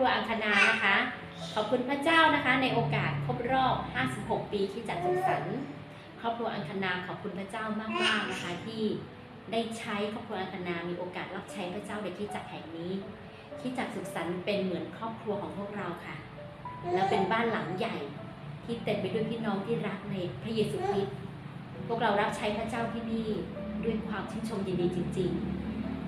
รัวอังคณานะคะ ขอบคุณพระเจ้านะคะ ในโอกาสครบรอบ 56 ปีที่จัดสุสันต์ครอบครัวอังคณาขอบคุณพระเจ้ามากๆนะคะที่ได้ใช้ครอบครัวอังคณามีโอกาสรับใช้พระเจ้าในที่จัดแห่งนี้ที่จัดสุขสันต์เป็นเหมือนครอบครัวของพวกเราค่ะ แล้วเป็นบ้านหลังใหญ่ที่เต็มไปด้วยพี่น้องที่รักในพระเยซูคริสต์พวกเรารับใช้พระเจ้าที่นี่ด้วยความชื่นชมยินดีจริง ๆ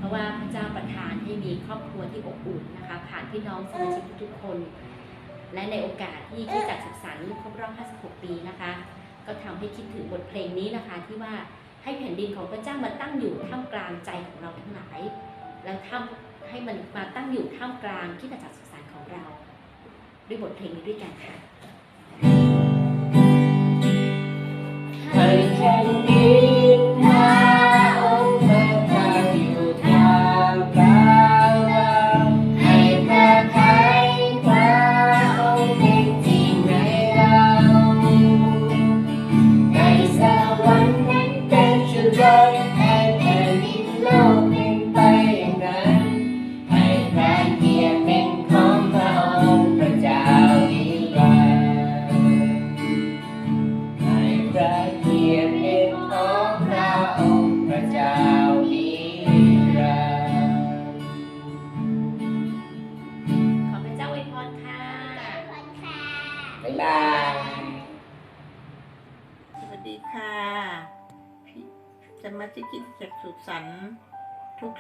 ราะว่าพระเจ้าประทานให้มีครอบครัวที่อบอุ่นนะคะ ผ่านพี่น้องสมาชิกทุกๆคน และในโอกาสที่ที่จัดสุขสันต์ครบรอบ 56 ปีนะคะ ก็ทำให้คิดถึงบทเพลงนี้นะคะ ที่ว่าให้แผ่นดินของพระเจ้ามาตั้งอยู่ท่ามกลางใจของเราทั้งหลาย แล้วทำให้มันมาตั้งอยู่ท่ามกลางที่จัดสุขสันต์ของเรา ด้วยบทเพลงนี้ด้วยกันค่ะให้แผ่น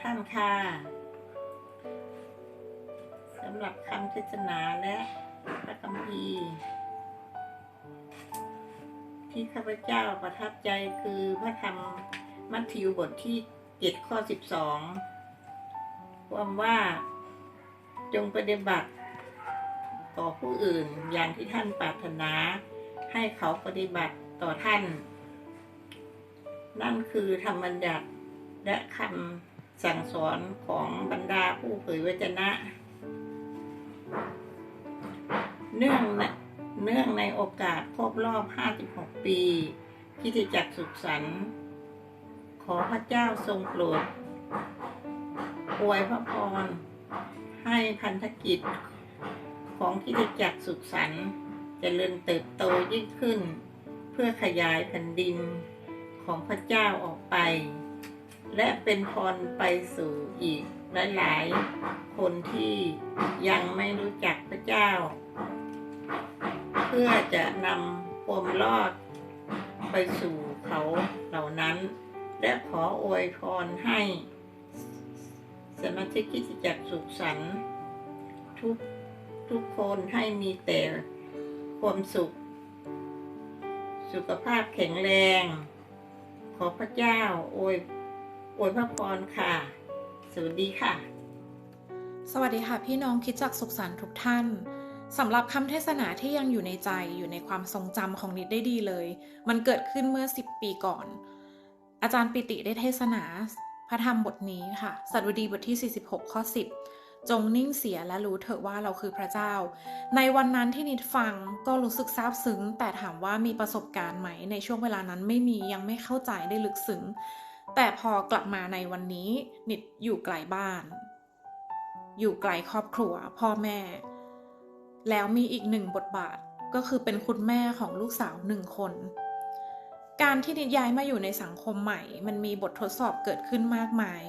ท่านค่ะสำหรับคำเทศนาและพระคัมภีร์ที่ข้าพเจ้าประทับใจคือพระธรรมมัทธิวบทที่เจ็ดข้อสิบสองความว่าจงปฏิบัติต่อผู้อื่นอย่างที่ท่านปรารถนา ให้เขาปฏิบัติต่อท่าน นั่นคือธรรมบัญญัติและคำ สั่งสอนของบรรดาผู้เผยวจนะ เนื่องเนื่องในโอกาสครบรอบ 56 ปีที่จะจัดสุขสันต์ขอพระเจ้าทรงโปรดอวยพระพร ให้พันธกิจของที่จะจัดสุขสันต์เจริญเติบโตยิ่งขึ้น เพื่อขยายแผ่นดินของพระเจ้าออกไป และเป็นพรไปสู่อีกหลายๆคนที่ยังไม่รู้จักพระเจ้า เพื่อจะนำความรอดไปสู่เขาเหล่านั้น และขออวยพรให้สมาชิกกิจจักสุขสันต์ทุกทุกคนให้มีแต่ความสุข สุขภาพแข็งแรง ขอพระเจ้าอวย อวยพระพรค่ะ สวัสดีค่ะ สวัสดีค่ะ พี่น้องคิดจักสุขสันต์ทุกท่านสำหรับคำเทศนาที่ยังอยู่ในใจอยู่ในความทรงจำของนิดได้ดีเลย มันเกิดขึ้นเมื่อ 10 ปีก่อน อาจารย์ปิติได้เทศนา พระธรรมบทนี้ค่ะสัตวดีบทที่ 46 ข้อ 10 จงนิ่งเสียและรู้เถอะว่าเราคือพระเจ้า ในวันนั้นที่นิดฟังก็รู้สึกซาบซึ้ง แต่ถามว่ามีประสบการณ์ไหมในช่วงเวลานั้นไม่มียังไม่เข้าใจได้ลึกซึ้ง แต่พอกลับมาในวันนี้นิดอยู่ไกลบ้าน อยู่ไกลครอบครัว พ่อแม่ แล้วมีอีกหนึ่งบทบาทก็คือเป็นคุณแม่ของลูกสาวหนึ่งคน การที่นิดย้ายมาอยู่ในสังคมใหม่ มันมีบททดสอบเกิดขึ้นมากมาย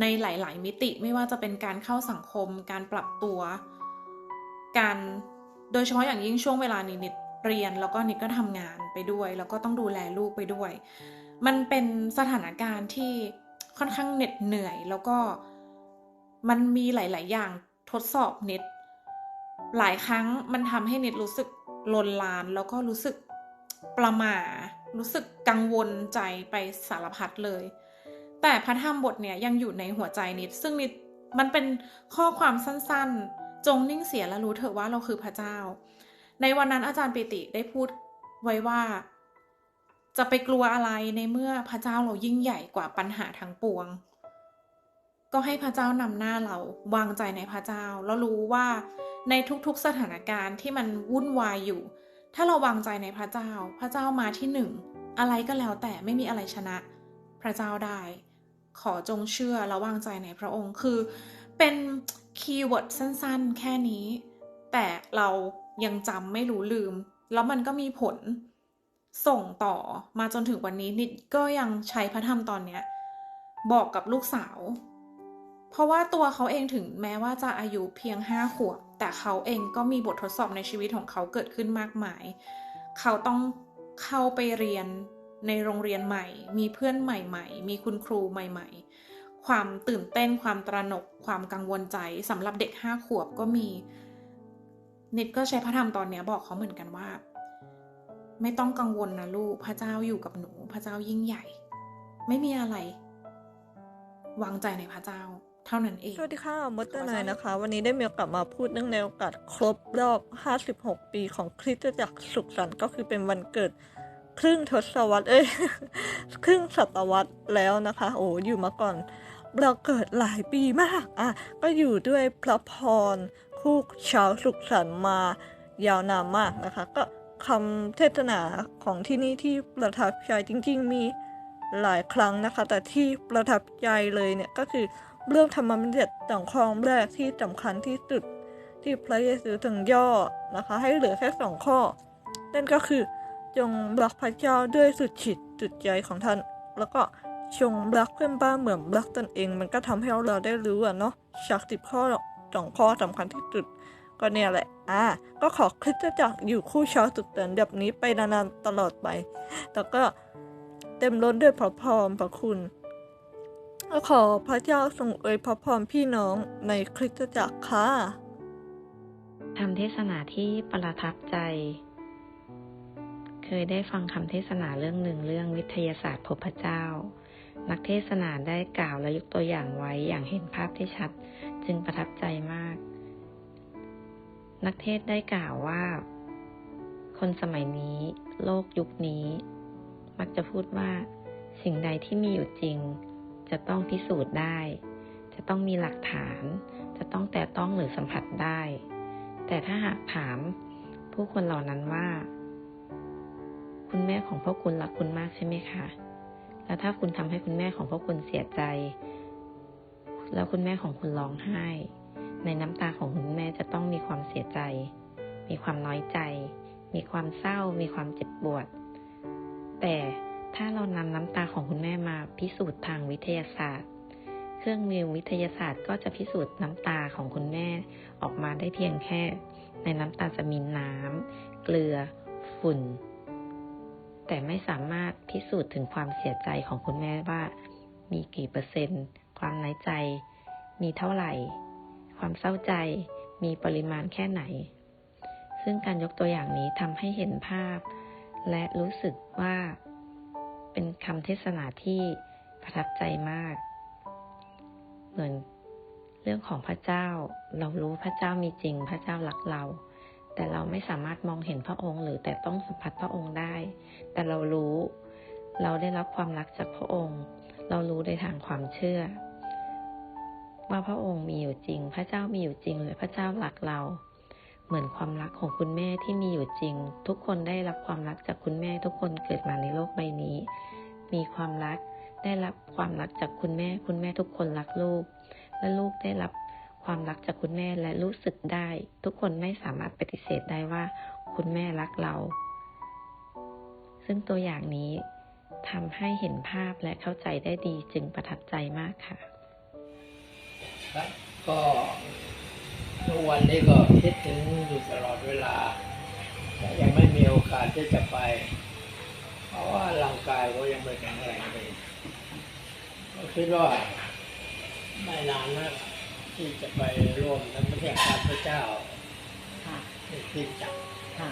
ในหลาย ๆ มิติไม่ว่าจะเป็นการเข้าสังคม การปรับตัว การโดยเฉพาะอย่างยิ่งช่วงเวลานี้นิดเรียนแล้วก็นิดก็ทำงานไปด้วย แล้วก็ต้องดูแลลูกไปด้วย มันเป็นสถานการณ์ที่ค่อนข้างเหน็ดเหนื่อย แล้วก็มันมีหลาย ๆ อย่างทดสอบเนิดหลายครั้งมันทำให้เนิดรู้สึกลนลาน แล้วก็รู้สึกประหม่ารู้สึกกังวลใจไปสารพัดเลย แต่พระธรรมบทเนี่ยยังอยู่ในหัวใจนิด ซึ่งนิดมันเป็นข้อความสั้นๆ จงนิ่งเสียและรู้เถอะว่าเราคือพระเจ้า ในวันนั้นอาจารย์ปิติได้พูดไว้ว่า จะไปกลัวอะไรในเมื่อพระเจ้าเรายิ่งใหญ่กว่าปัญหาทั้งปวง ก็ให้พระเจ้านำหน้าเราวางใจในพระเจ้า แล้วรู้ว่าในทุกๆสถานการณ์ที่มันวุ่นวายอยู่ ถ้าเราวางใจในพระเจ้า พระเจ้ามาที่หนึ่งอะไรก็แล้วแต่ไม่มีอะไรชนะ พระเจ้าได้ ขอจงเชื่อและวางใจในพระองค์คือ เป็นคีย์เวิร์ดสั้นๆ แค่นี้ แต่เรายังจำไม่รู้ลืม แล้วมันก็มีผล ส่งต่อมาจนถึงวันนี้นิดก็ยังใช้พระธรรมตอนเนี้ยบอกกับลูกสาว เพราะว่าตัวเขาเองถึงแม้ว่าจะอายุเพียงห้าขวบ แต่เขาเองก็มีบททดสอบในชีวิตของเขาเกิดขึ้นมากมาย เขาต้องเข้าไปเรียนในโรงเรียนใหม่ มีเพื่อนใหม่ๆ มีคุณครูใหม่ๆ ความตื่นเต้น ความตระหนก ความกังวลใจสำหรับเด็กห้าขวบก็มี นิดก็ใช้พระธรรมตอนเนี้ยบอกเขาเหมือนกันว่า ไม่ต้องกังวลนะลูก พระเจ้าอยู่กับหนู พระเจ้ายิ่งใหญ่ ไม่มีอะไร วางใจในพระเจ้า เท่านั้นเอง สวัสดีค่ะ มดเตอร์นายนะคะ วันนี้ได้มีโอกาสมาพูดเนื่องในโอกาสครบรอบ 56 ปีของคริสตจักรสุขสันต์ก็คือเป็นวันเกิดครึ่งทศวรรษ เอ้ย ครึ่งศตวรรษแล้วนะคะ โอ้ อยู่มาก่อน เราเกิดหลายปีมาก อะ ก็อยู่ด้วยพระพรคู่ชาวสุขสันต์มายาวนานมากนะคะ ก็ คำเทศนาของที่นี่ที่ประทับใจจริง ๆ มีหลายครั้งนะคะ แต่ที่ประทับใจเลยเนี่ยก็คือเรื่องธรรมบัญญัติสองข้อแรกที่สำคัญที่สุดที่พระเยซูถึงย่อนะคะ ให้เหลือแค่สองข้อ นั่นก็คือจงรักพระเจ้าด้วยสุดจิตสุดใจของท่าน แล้วก็จงรักเพื่อนบ้านเหมือนรักตนเอง มันก็ทำให้เราได้รู้อะเนาะจากสิบข้อสองข้อสำคัญที่สุด ก็เนี่ยแหละ อ่า ก็ขอคริสตจักรอยู่คู่ชาวสุดเตือนแบบนี้ไปนานๆตลอดไปแล้วก็เต็มล้นด้วยพระพรพระคุณก็ขอพระเจ้าทรงอวยพระพรพี่น้องในคริสตจักรค่ะคำเทศนาที่ประทับใจ เคยได้ฟังคำเทศนาเรื่องหนึ่งเรื่องวิทยาศาสตร์พบพระเจ้า นักเทศนาได้กล่าวและยกตัวอย่างไว้อย่างเห็นภาพที่ชัด จึงประทับใจมาก นักเทศได้กล่าวว่า คนสมัยนี้ โลกยุคนี้ มักจะพูดว่า สิ่งใดที่มีอยู่จริง จะต้องพิสูจน์ได้ จะต้องมีหลักฐาน จะต้องแต่ต้องหรือสัมผัสได้ แต่ถ้าหากถาม ผู้คนเหล่านั้นว่า คุณแม่ของพวกคุณรักคุณมากใช่ไหมคะแล้วถ้าคุณทำให้คุณแม่ของพวกคุณเสียใจ แล้วคุณแม่ของคุณร้องไห้ ในน้ำตาของคุณแม่จะต้องมีความเสียใจ มีความน้อยใจ มีความเศร้า มีความเจ็บปวด แต่ถ้าเรานำน้ำตาของคุณแม่มาพิสูจน์ทางวิทยาศาสตร์ เครื่องมือวิทยาศาสตร์ก็จะพิสูจน์น้ำตาของคุณแม่ออกมาได้เพียงแค่ ในน้ำตาจะมีน้ำเกลือ ฝุ่น แต่ไม่สามารถพิสูจน์ถึงความเสียใจของคุณแม่ว่า มีกี่เปอร์เซ็นต์ ความน้อยใจ มีเท่าไหร่ ความเศร้าใจมีปริมาณแค่ไหน ซึ่งการยกตัวอย่างนี้ทำให้เห็นภาพ และรู้สึกว่า เป็นคำเทศนาที่ประทับใจมาก เหมือนเรื่องของพระเจ้า เรารู้พระเจ้ามีจริง พระเจ้ารักเรา แต่เราไม่สามารถมองเห็นพระองค์ หรือแต่ต้องสัมผัสพระองค์ได้ แต่เรารู้ เราได้รับความรักจากพระองค์ เรารู้ในทางความเชื่อ ว่าพระองค์มีอยู่จริง พระเจ้ามีอยู่จริงและพระเจ้ารักเรา เหมือนความรักของคุณแม่ที่มีอยู่จริง ทุกคนได้รับความรักจากคุณแม่ทุกคนเกิดมาในโลกใบนี้ มีความรักได้รับความรักจากคุณแม่ คุณแม่ทุกคนรักลูก และลูกได้รับความรักจากคุณแม่และรู้สึกได้ ทุกคนไม่สามารถปฏิเสธได้ว่า คุณแม่รักเรา ซึ่งตัวอย่างนี้ทำให้เห็นภาพและเข้าใจได้ดีจึงประทับใจมากค่ะ ครับ ก็ทุกวันนี้ก็คิดถึงอยู่ตลอดเวลา แต่ยังไม่มีโอกาสที่จะไป เพราะว่าร่างกายก็ยังไม่แข็งแรงเลยก็คิดว่าไม่นานนะที่จะไปร่วมในประเทศพระเจ้าค่ะที่คริดจักรค่ะ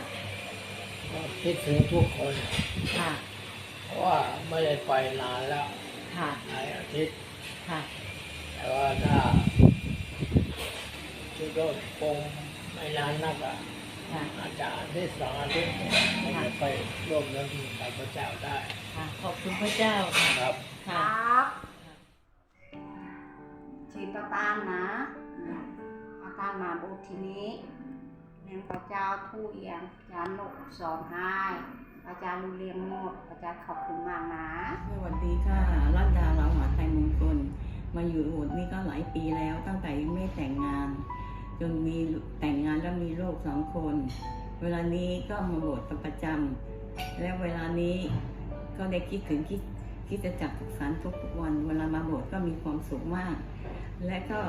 ก็คิดถึงทุกคนค่ะเพราะว่าไม่ได้ไปนานแล้วค่ะหลายอาทิตย์ค่ะแต่ว่าถ้า คิดว่าคงไม่นานนักอะค่ะ อาจจะอาทิตย์สองอาทิตย์เนี่ยจะไปร่วมน้ำกับพระเจ้าได้ค่ะ ขอบคุณพระเจ้าค่ะครับค่ะชีตาตานนะอาตานมาบุทีนี้เรียนพระเจ้าทูเอียงอาจารย์โลกสอนให้อาจารย์รู้เรียงหมดอาจารย์ขอบคุณมากนะสวัสดีค่ะรัตดาเราหาไทยมงคล มาอยู่โบสถ์นี่ก็หลายปีแล้วตั้งแต่ยังไม่แต่งงาน จนมีแต่งงานแล้วมีลูกสองคน เวลานี้ก็มาโบสถ์ประจำและเวลานี้ก็ได้คิดถึงคิดคิดจะจับสุขสันต์ทุกวัน เวลามาโบสถ์ก็มีความสุขมาก และก็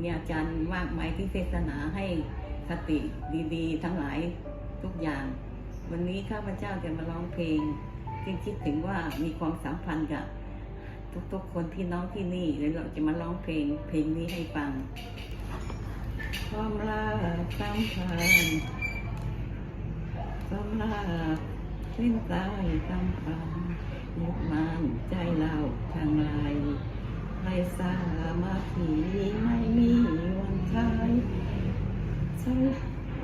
มีอาจารย์มากมายที่เทศนาให้คติดีๆ ทั้งหลายทุกอย่าง วันนี้ข้าพเจ้าจะมาร้องเพลงที่คิดถึงว่ามีความสัมพันธ์กับทุกๆคนที่น้องที่นี่แล้วเราจะมาร้องเพลงเพลงนี้ให้ฟัง ความรักสัมพันธ์ความรักเส้นสายสัมพันธ์ยึดมั่นใจเราทางไรไรสามาถีไม่มีวันคลายใช้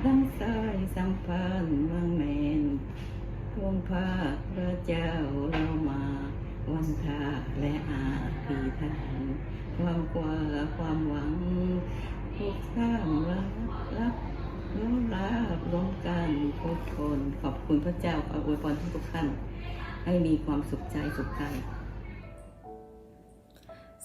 ดังสายสัมพันธ์บางแมนพวงพาพระเจ้าเรามาวันทาและอาภิธานความกว่าความหวัง ทุกข้ามรักรักน้องรักร่วมกันทุกคนขอบคุณพระเจ้าขออวยพรทุกท่านให้มีความสุขใจสุขใจ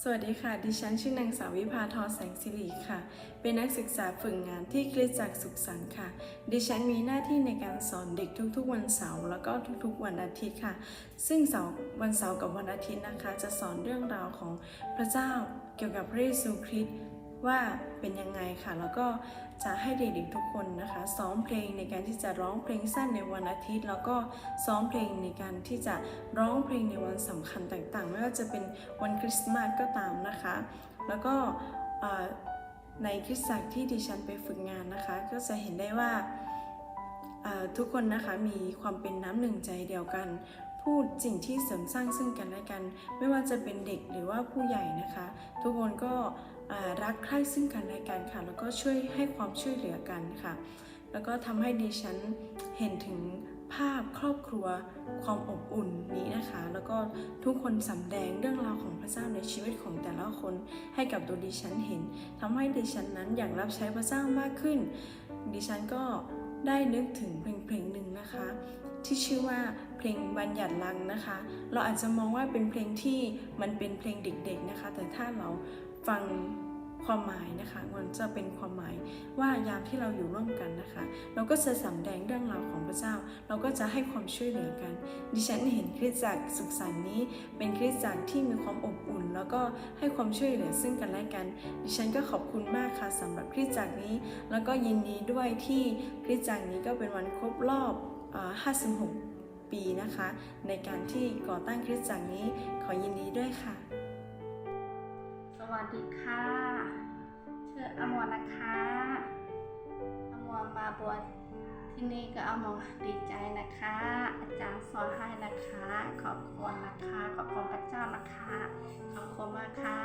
สวัสดีค่ะ ดิฉันชื่อนางสาววิภาทอแสงสิริค่ะ เป็นนักศึกษาฝึกงานที่คริสตจักรสุขสันต์ค่ะ ดิฉันมีหน้าที่ในการสอนเด็กทุกๆ วันเสาร์แล้วก็ทุกๆ วันอาทิตย์ค่ะ ซึ่งเสาร์วันเสาร์กับวันอาทิตย์นะคะ จะสอนเรื่องราวของพระเจ้าเกี่ยวกับพระเยซูคริสต์ ว่าเป็นยังไงค่ะ แล้วก็จะให้เด็กๆทุกคนนะคะซ้อมเพลงในการที่จะร้องเพลงสั้นในวันอาทิตย์ แล้วก็ซ้อมเพลงในการที่จะร้องเพลงในวันสำคัญต่างๆ ไม่ว่าจะเป็นวันคริสต์มาสก็ตามนะคะ แล้วก็ในคริสตจักรที่ดิฉันไปฝึกงานนะคะ ก็จะเห็นได้ว่าทุกคนนะคะมีความเป็นน้ำหนึ่งใจเดียวกัน พูดสิ่งที่เสริมสร้างซึ่งกันและกัน ไม่ว่าจะเป็นเด็กหรือว่าผู้ใหญ่นะคะ ทุกคนก็ รักใคร่ซึ่งกันและกันค่ะ แล้วก็ช่วยให้ความช่วยเหลือกันค่ะ แล้วก็ทำให้ดิฉันเห็นถึงภาพครอบครัวความอบอุ่นนี้นะคะ แล้วก็ทุกคนสำแดงเรื่องราวของพระเจ้าในชีวิตของแต่ละคนให้กับตัวดิฉันเห็นทำให้ดิฉันนั้นอยากรับใช้พระเจ้ามากขึ้น ดิฉันก็ได้นึกถึงเพลงเพลงหนึ่งนะคะ ที่ชื่อว่าเพลงบัญญัติลังนะคะ เราอาจจะมองว่าเป็นเพลงที่มันเป็นเพลงเด็กๆนะคะ แต่ถ้าเรา ฟังความหมายนะคะ มันจะเป็นความหมายว่ายามที่เราอยู่ร่วมกันนะคะ เราก็จะสำแดงเรื่องราวของพระเจ้า เราก็จะให้ความช่วยเหลือกัน ดิฉันเห็นคริสตจักรสุขสันต์นี้ เป็นคริสตจักรที่มีความอบอุ่น แล้วก็ให้ความช่วยเหลือซึ่งกันและกัน ดิฉันก็ขอบคุณมากค่ะสำหรับคริสตจักรนี้ แล้วก็ยินดีด้วยที่คริสตจักรนี้ก็เป็นวันครบรอบ 56 ปีนะคะ ในการที่ก่อตั้งคริสตจักรนี้ขอยินดีด้วยค่ะ วัสดีค่ะชื่ออมรนะคะอมรมาบวชที่นี่ก็อมรดีใจนะคะ อาจารย์สอนให้นะคะ ขอบคุณนะคะ ขอบคุณพระเจ้านะคะ ขอบคุณมากค่ะ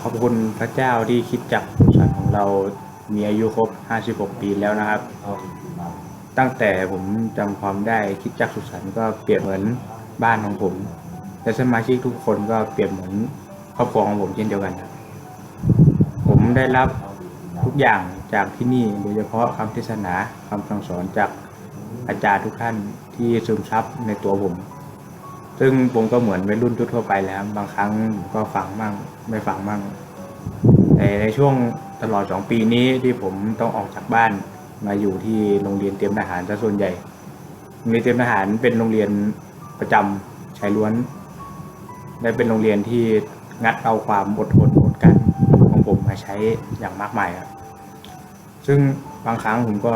ขอบคุณพระเจ้าที่คิดจักสุขสันของเรามีอายุครบ 56 ปีแล้วนะครับ ตั้งแต่ผมจำความได้คิดจักสุขสันก็เปรียบเหมือนบ้านของผม และสมาชิกทุกคนก็เปรียบเหมือนครอบครัวของผมเช่นเดียวกันครับผมได้รับทุกอย่างจากที่นี่โดยเฉพาะคำเทศนาคำสั่งสอนจากอาจารย์ทุกท่านที่ซึมซับในตัวผม ซึ่งผมก็เหมือนวัยรุ่นทั่วไปแล้ว บางครั้งก็ฟังมั่งไม่ฟังมั่งแต่ในช่วงตลอดสองปีนี้ที่ผมต้องออกจากบ้านมาอยู่ที่โรงเรียนเตรียมทหารซะส่วนใหญ่โรงเรียนเตรียมทหารเป็นโรงเรียนประจำชายล้วน และเป็นโรงเรียนที่งัดเอาความอดทนอดกันของผมมาใช้อย่างมากมายครับ ซึ่งบางครั้งผมก็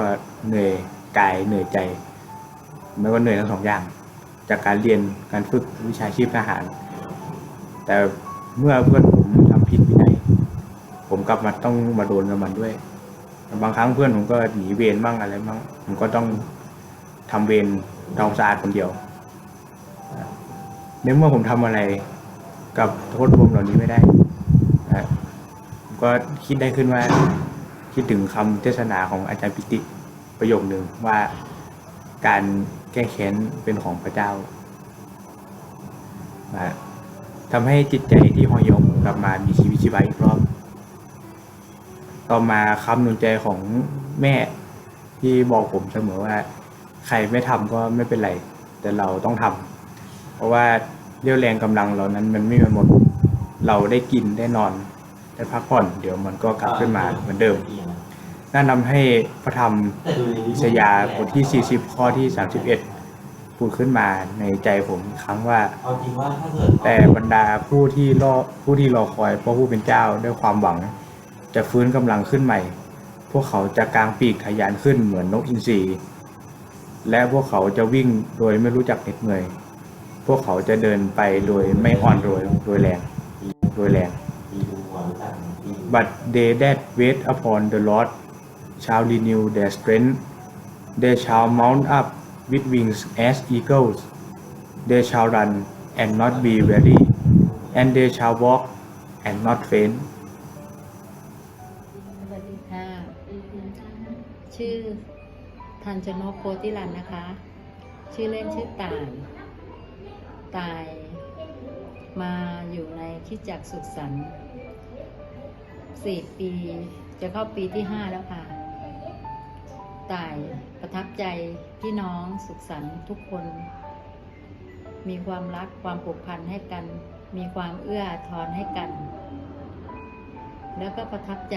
เหนื่อยกายเหนื่อยใจ ไม่ว่าเหนื่อยทั้งสองอย่าง จากการเรียนการฝึกวิชาชีพทหาร แต่เมื่อเพื่อนผมทำผิดวินัยผมกลับมาต้องมาโดนกับมันด้วย บางครั้งเพื่อนผมก็หนีเวรบ้างอะไรบ้างผมก็ต้องทำเวรทำความสะอาดคนเดียวในเมื่อผมทำอะไร กับโทษรวมเหล่านี้ไม่ได้ผมก็คิดได้ขึ้นว่า คิดถึงคำเทศนาของอาจารย์ปิติประโยคหนึ่งว่าการแก้แค้นเป็นของพระเจ้าทำให้จิตใจที่หอยวกลับมามีชีวิตชีวาอีกรอบ ต่อมาคำหนุนใจของแม่ที่บอกผมเสมอว่า ใครไม่ทำก็ไม่เป็นไร แต่เราต้องทำเพราะว่า เรี่ยวแรงกำลังเรานั้นมันไม่มีหมด เราได้กินได้นอนได้พักผ่อน เดี๋ยวมันก็กลับขึ้นมาเหมือนเดิมนั่นทำให้พระธรรมอิสยาห์บทที่ 40 ข้อที่ 31 พูดขึ้นมาในใจผมอีกครั้งว่าเอาจริงว่าถ้าเกิดแต่บรรดาผู้ที่รอผู้ที่รอคอยพระผู้เป็นเจ้าด้วยความหวัง จะฟื้นกำลังขึ้นใหม่ พวกเขาจะกางปีกทะยานขึ้นเหมือนนกอินทรีและพวกเขาจะวิ่งโดยไม่รู้จักเหน็ดเหนื่อย พวกเขาจะเดินไปโดยไม่อ่อนโดยโดยแรงโดยแรง But they that wait upon the Lord shall renew their strength. They shall mount up with wings as eagles. They shall run and not be weary, and they shall walk and not faint. สวัสดีค่ะ ชื่อทันชนกโพธิรันนะคะ ชื่อเล่นชื่อต่าย ตาย มาอยู่ในคิดจักสุขสันต์สี่ปี จะเข้าปีที่ห้าแล้วค่ะ ตายประทับใจพี่น้องสุขสันต์ทุกคน มีความรักความผูกพันให้กัน มีความเอื้อทอนให้กัน แล้วก็ประทับใจ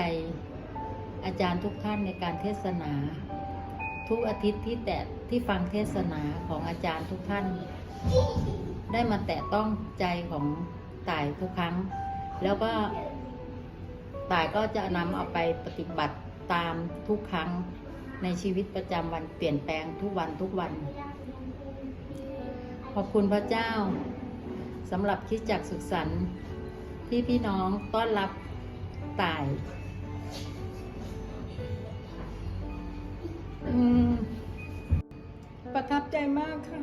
อาจารย์ทุกท่านในการเทศนา ทุกอาทิตย์ที่แตะที่ฟังเทศนาของอาจารย์ทุกท่าน ได้มาแตะต้องใจของต่ายทุกครั้ง แล้วก็ต่ายก็จะนำเอาไปปฏิบัติตามทุกครั้งในชีวิตประจำวันเปลี่ยนแปลงทุกวันทุกวัน ขอบคุณพระเจ้าสำหรับคิดจักรสุขสันต์ที่พี่น้องต้อนรับต่ายประทับใจมากค่ะ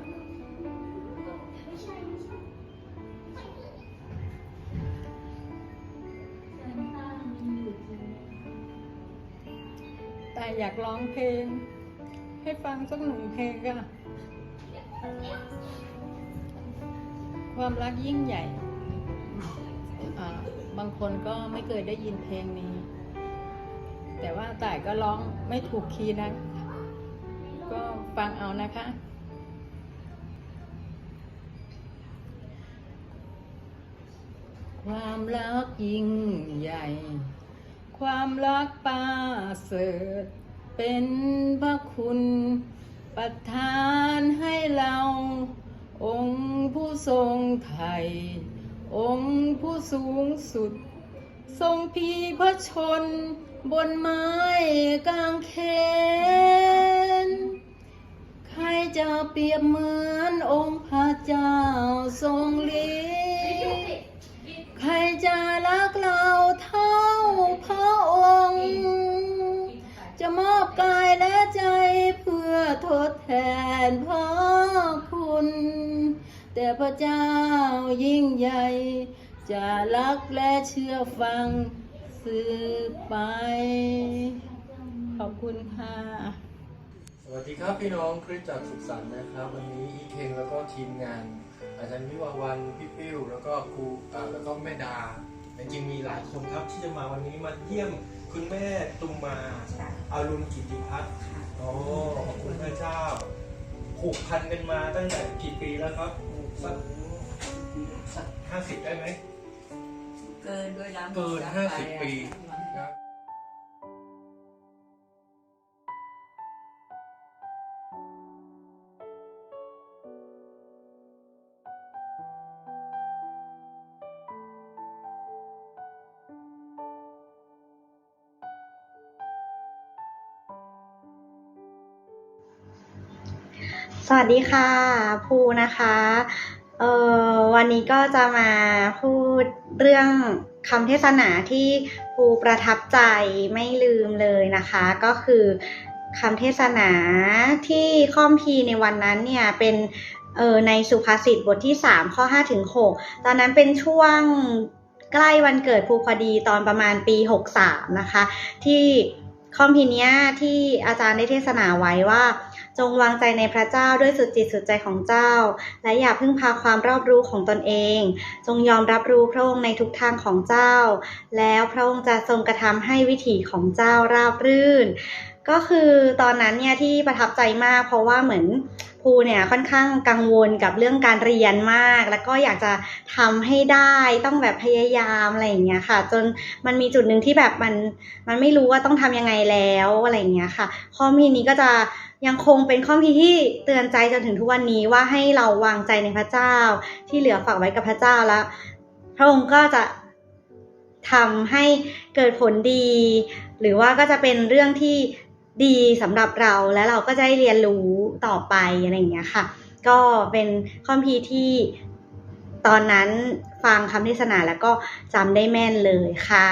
อยากร้องเพลง ให้ฟังสักหนึ่งเพลงค่ะความรักยิ่งใหญ่บางคนก็ไม่เคยได้ยินเพลงนี้ แต่ว่าต่ายก็ร้องไม่ถูกคีย์นะ ก็ฟังเอานะคะ ความรักยิ่งใหญ่ ความรักป้าเสริฐเป็นพระคุณ ประทานให้เรา องค์ผู้ทรงไทย องค์ผู้สูงสุด ทรงพีพระชน บนไม้กางเขนใครจะเปรียบเหมือนองค์พระเจ้าทรงฤทธิ์ใครจะรักเราเท่า พระองค์ จะมอบกายและใจเพื่อทดแทนพระคุณ แต่พระเจ้ายิ่งใหญ่ จะรักและเชื่อฟังสืบไป ขอบคุณค่ะ สวัสดีครับพี่น้องคริสตจักรสุขสันต์นะครับ วันนี้อีเคงแล้วก็ทีมงาน อาจารย์วิวาวันพี่ปิ้วแล้วก็ครูอ่าแล้วก็แม่ดา จริงๆมีหลายคนครับที่จะมาวันนี้มาเยี่ยมคุณแม่ตุมมาอารุณกิติพัฒน์โอ้ขอบคุณพระเจ้าผูกพันกันมาตั้งแต่กี่ปีแล้วครับสักสักห้าสิบได้ไหม เกินด้วยนะเกินห้าสิบปี สวัสดีค่ะภูนะคะเอ่อวันนี้ก็จะมาพูดเรื่องคำเทศนาที่ภูประทับใจไม่ลืมเลยนะคะ ก็คือคำเทศนาที่ข้อมพีในวันนั้นเนี่ยเป็นเออในสุภาษิตบทที่ 3 ข้อ5ถึง6ตอนนั้นเป็นช่วงใกล้วันเกิดภูพอดีตอนประมาณปี 63 นะคะ ที่คอมพีเนี้ยที่อาจารย์ได้เทศนาไว้ว่า จงวางใจในพระเจ้าด้วยสุดจิตสุดใจของเจ้า และอย่าพึ่งพาความรอบรู้ของตนเอง จงยอมรับรู้พระองค์ในทุกทางของเจ้า แล้วพระองค์จะทรงกระทำให้วิถีของเจ้าราบรื่น ก็คือตอนนั้นเนี่ยที่ประทับใจมาก เพราะว่าเหมือนภูเนี่ยค่อนข้างกังวลกับเรื่องการเรียนมาก แล้วก็อยากจะทำให้ได้ต้องแบบพยายามอะไรอย่างเงี้ยค่ะ จนมันมีจุดหนึ่งที่แบบมันมันไม่รู้ว่าต้องทำยังไงแล้วอะไรอย่างเงี้ยค่ะ ข้อมีนี้ก็จะยังคงเป็นข้อมีที่เตือนใจจนถึงทุกวันนี้ว่าให้เราวางใจในพระเจ้า ที่เหลือฝากไว้กับพระเจ้าแล้วพระองค์ก็จะทำให้เกิดผลดี หรือว่าก็จะเป็นเรื่องที่ ดีสำหรับเราและเราก็จะได้เรียนรู้ต่อไปอะไรอย่างเงี้ยค่ะ ก็เป็นข้อมพีที่ตอนนั้นฟังคำเทศนาแล้วก็จำได้แม่นเลยค่ะ